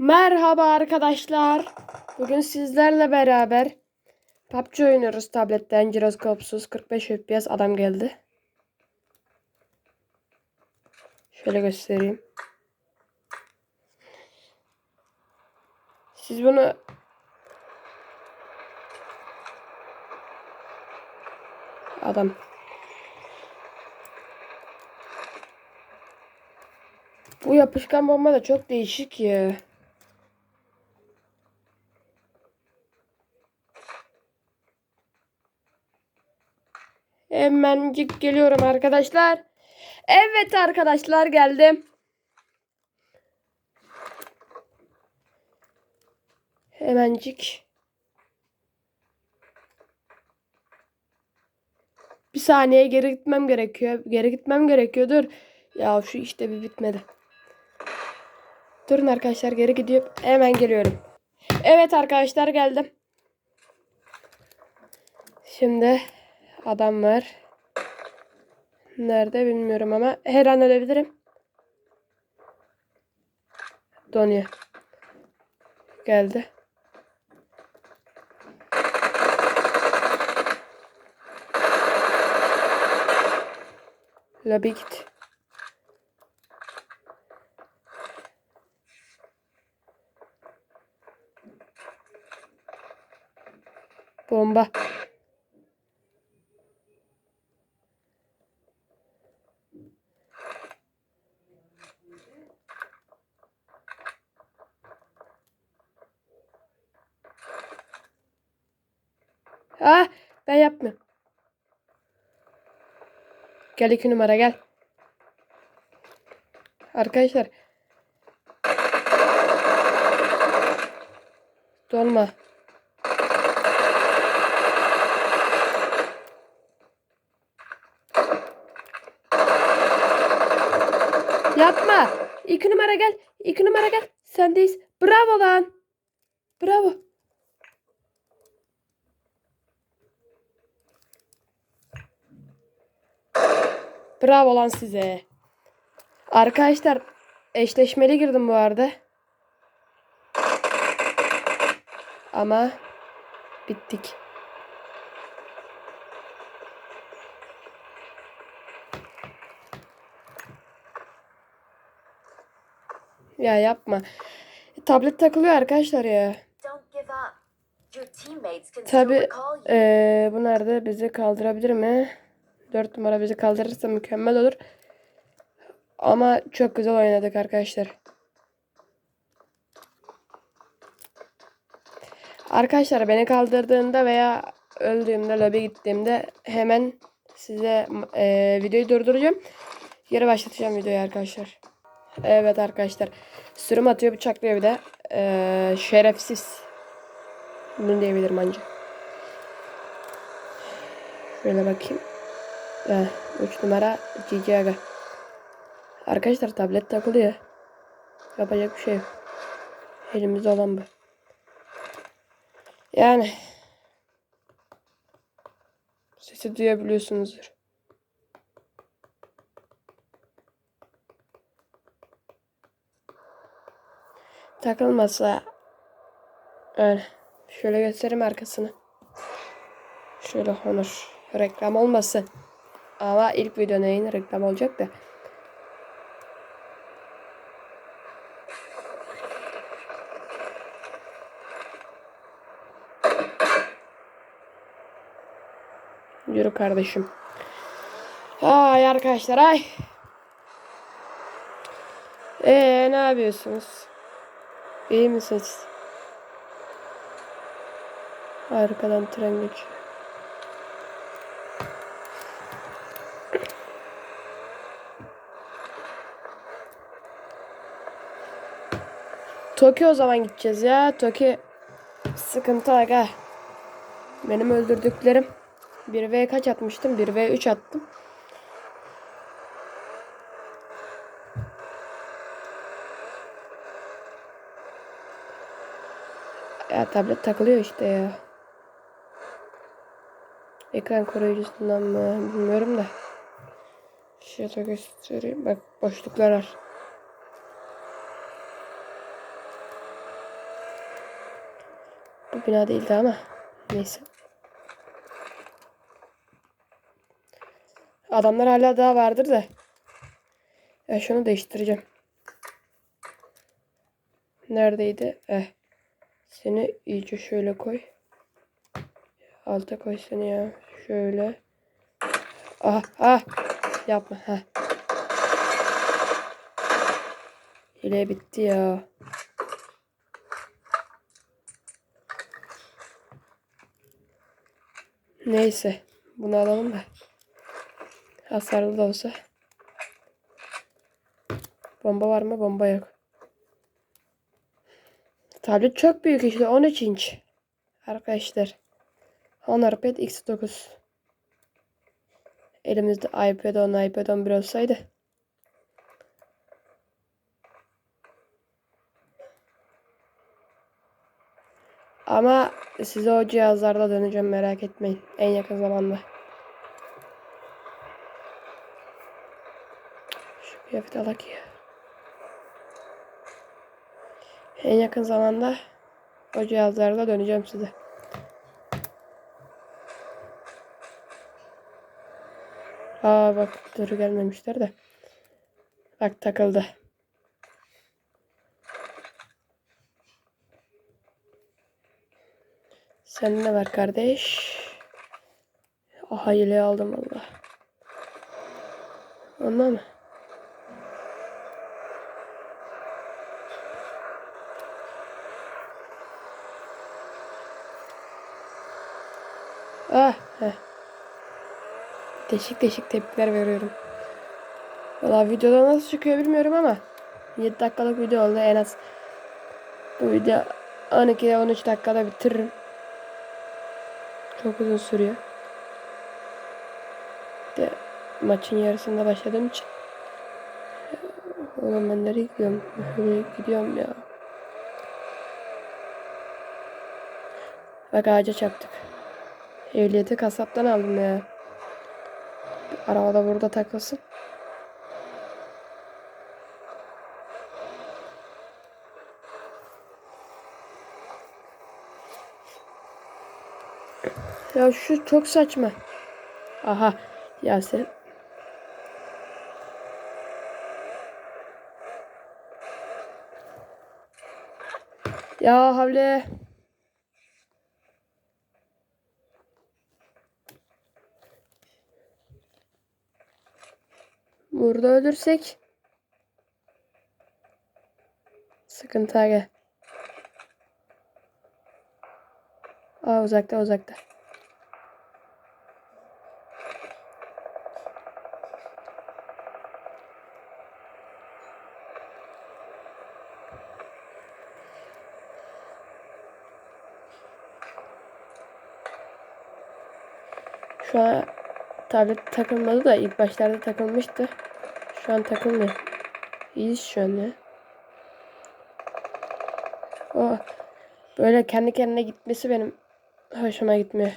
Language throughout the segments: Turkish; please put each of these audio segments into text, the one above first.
Merhaba arkadaşlar. Bugün sizlerle beraber PUBG oynuyoruz tabletten jiroskopsuz 45 FPS adam geldi. Şöyle göstereyim. Siz bunu adam Bu yapışkan bomba da çok değişik ya. Hemencik geliyorum arkadaşlar. Evet arkadaşlar geldim. Hemencik. Bir saniye geri gitmem gerekiyor. Geri gitmem gerekiyor. Dur. Ya şu işte bir bitmedi. Durun arkadaşlar geri gidiyorum. Hemen geliyorum. Evet arkadaşlar geldim. Şimdi adam var. Nerede bilmiyorum ama her an ölebilirim. Donuyor. Geldi. Lobi git. Bomba. Ah ben yapmıyorum. Gel iki numara gel. Arkadaşlar. Dolma. Yapma. İki numara gel. İki numara gel. Sendeyiz. Bravo lan. Bravo. Bravo lan size. Arkadaşlar eşleşmeli girdim bu arada. Ama bittik. Ya yapma. Tablet takılıyor arkadaşlar ya. Tabi eee bu nerede bizi kaldırabilir mi? 4 numara bizi kaldırırsa mükemmel olur. Ama çok güzel oynadık arkadaşlar. Arkadaşlar beni kaldırdığında veya öldüğümde lobi gittiğimde hemen size eee, videoyu durduracağım. Geri başlatacağım videoyu arkadaşlar. Evet arkadaşlar. Sürüm atıyor bıçaklıyor bir de. Eee, şerefsiz. Bunu diyebilirim anca. Şöyle bakayım. Eh, 3 numara GG Aga. Arkadaşlar tablet takılıyor. Yapacak bir şey yok. Elimizde olan bu. Yani. Sesi duyabiliyorsunuzdur. Takılmasa öyle. Şöyle göstereyim arkasını. Şöyle Honor. Reklam olmasın. Ama ilk video neyin reklam olacak da. Yürü kardeşim. Ay arkadaşlar ay. Ee ne yapıyorsunuz? İyi misiniz? Arkadan tren geçiyor. Tokyo o zaman gideceğiz ya. Tokyo sıkıntı aga. Benim öldürdüklerim 1v kaç atmıştım? 1v3 attım. Ya tablet takılıyor işte ya. Ekran koruyucusundan mı bilmiyorum da. Şöyle göstereyim. Bak boşluklar var. Bu bina değildi ama. Neyse. Adamlar hala daha vardır da. Ya şunu değiştireceğim. Neredeydi? Eh. Seni iyice şöyle koy. Alta koy seni ya. Şöyle. Ah ah. Yapma ha. Hile bitti ya. Neyse. Bunu alalım da. Hasarlı da olsa. Bomba var mı? Bomba yok. Tablet çok büyük işte 13 inç. Arkadaşlar. Honorpad X9. Elimizde iPad 10, iPad 11 olsaydı. Ama size o cihazlarda döneceğim merak etmeyin. En yakın zamanda. Şu kıyafeti alak ya. En yakın zamanda o cihazlarda döneceğim size. Aa bak dur gelmemişler de. Bak takıldı. Sen ne var kardeş? Aha yeleği aldım valla. Ondan mı? Ah, heh. Değişik değişik tepkiler veriyorum. Valla videoda nasıl çıkıyor bilmiyorum ama 7 dakikalık video oldu en az. Bu video 12-13 dakikada bitiririm. Çok uzun sürüyor. De maçın yarısında başladığım için. Oğlum ben nereye gidiyorum? Nereye gidiyorum ya? Bak ağaca çarptık. Ehliyeti kasaptan aldım ya. Arabada burada takılsın. Ya şu çok saçma. Aha ya sen. Ya havle. Burada ölürsek sıkıntı aga. Aa uzakta uzakta. Şu an tablet takılmadı da ilk başlarda takılmıştı. Şu an takılmıyor. İyiyiz şu an ya. O böyle kendi kendine gitmesi benim hoşuma gitmiyor.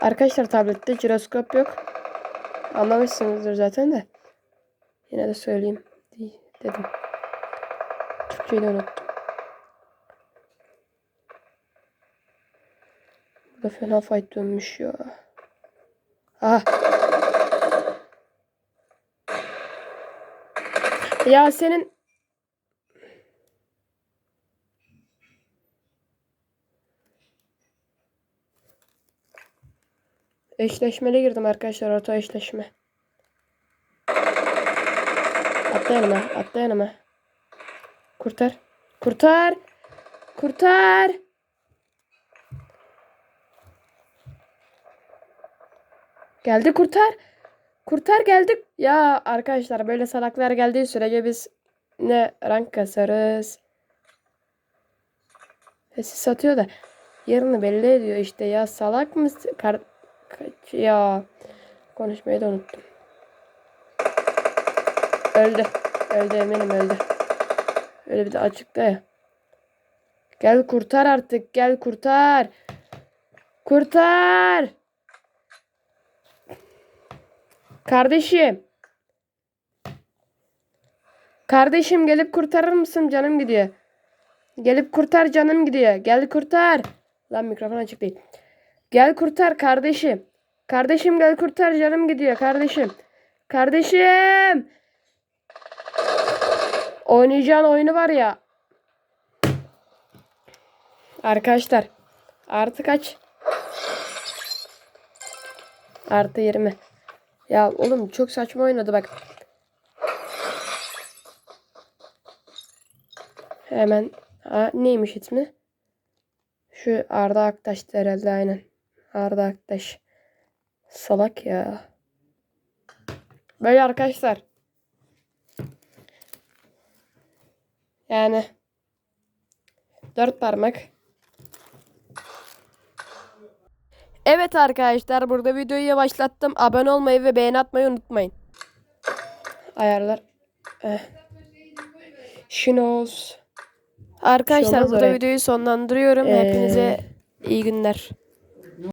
Arkadaşlar tablette jiroskop yok. Anlamışsınızdır zaten de. Yine de söyleyeyim dedim. Türkçeyi de unuttum. Burada fena fight dönmüş ya. Ah. Ya senin eşleşmeli girdim arkadaşlar orta eşleşme. Atla yanıma, atla yanıma. Kurtar. Kurtar. Kurtar. Geldi kurtar. Kurtar geldik. Ya arkadaşlar böyle salaklar geldiği sürece biz ne rank kasarız. Sesi satıyor da yerini belli ediyor işte ya salak mısın? Kar ya konuşmayı da unuttum. Öldü. Öldü eminim öldü. Öyle bir de açıkta ya. Gel kurtar artık. Gel kurtar. Kurtar. Kardeşim. Kardeşim gelip kurtarır mısın? Canım gidiyor. Gelip kurtar canım gidiyor. Gel kurtar. Lan mikrofon açık değil. Gel kurtar kardeşim. Kardeşim gel kurtar canım gidiyor kardeşim. Kardeşim. Oynayacağın oyunu var ya. Arkadaşlar. Artı kaç? Artı 20. Ya oğlum çok saçma oynadı bak. Hemen. Ha, neymiş ismi? Şu Arda Aktaş'tı herhalde aynen. Arda Aktaş. Salak ya. Böyle arkadaşlar. Yani. Dört parmak. Evet arkadaşlar burada videoyu yavaşlattım. Abone olmayı ve beğeni atmayı unutmayın. Ayarlar. Eh. Şinos. Arkadaşlar olmaz burada oraya. videoyu sonlandırıyorum. Ee, Hepinize iyi günler.